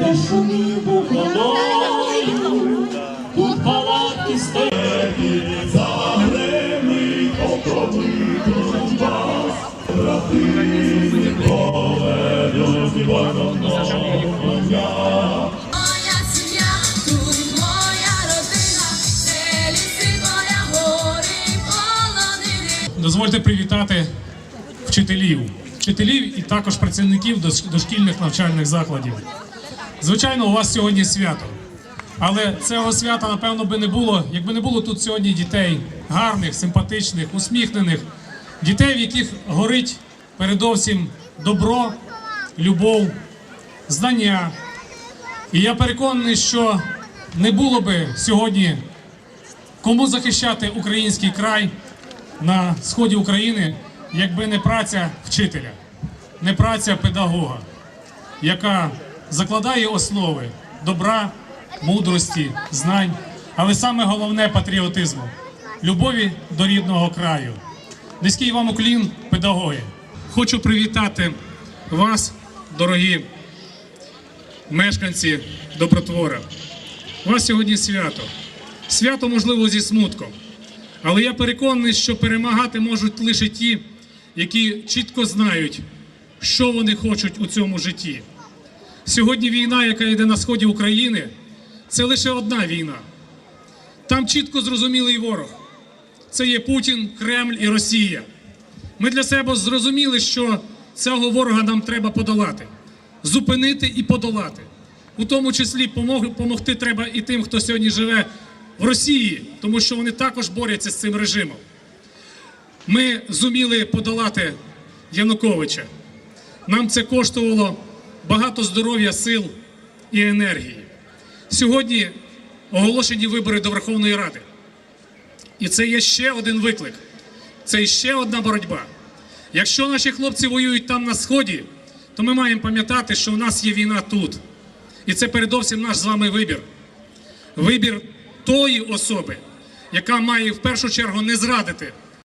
шумів був водою, тут палатки стоять. Сім'я, тут моя родина, де ліси, поля. Дозвольте привітати вчителів, вчителів і також працівників дошкільних навчальних закладів. Звичайно, у вас сьогодні свято. Але цього свята, напевно, би не було, якби не було тут сьогодні дітей гарних, симпатичних, усміхнених, дітей, в яких горить передовсім добро, любов, знання. І я переконаний, що не було би сьогодні кому захищати український край на сході України, якби не праця вчителя, не праця педагога, яка закладає основи добра, мудрості, знань, але саме головне патріотизму, любові до рідного краю. Низький вам уклін, педагоги. Хочу привітати вас, дорогі мешканці Добротвора. У вас сьогодні свято. Свято, можливо, зі смутком. Але я переконаний, що перемагати можуть лише ті, які чітко знають, що вони хочуть у цьому житті. Сьогодні війна, яка йде на сході України, це лише одна війна. Там чітко зрозумілий ворог. Це є Путін, Кремль і Росія. Ми для себе зрозуміли, що цього ворога нам треба подолати, зупинити і подолати. У тому числі помог- помогти треба і тим, хто сьогодні живе в Росії, тому що вони також борються з цим режимом. Ми зуміли подолати Януковича. Нам це коштувало багато здоров'я, сил і енергії. Сьогодні оголошені вибори до Верховної Ради. І це є ще один виклик. Це ще одна боротьба. Якщо наші хлопці воюють там на сході, то ми маємо пам'ятати, що у нас є війна тут. І це передовсім наш з вами вибір. Вибір тої особи, яка має в першу чергу не зрадити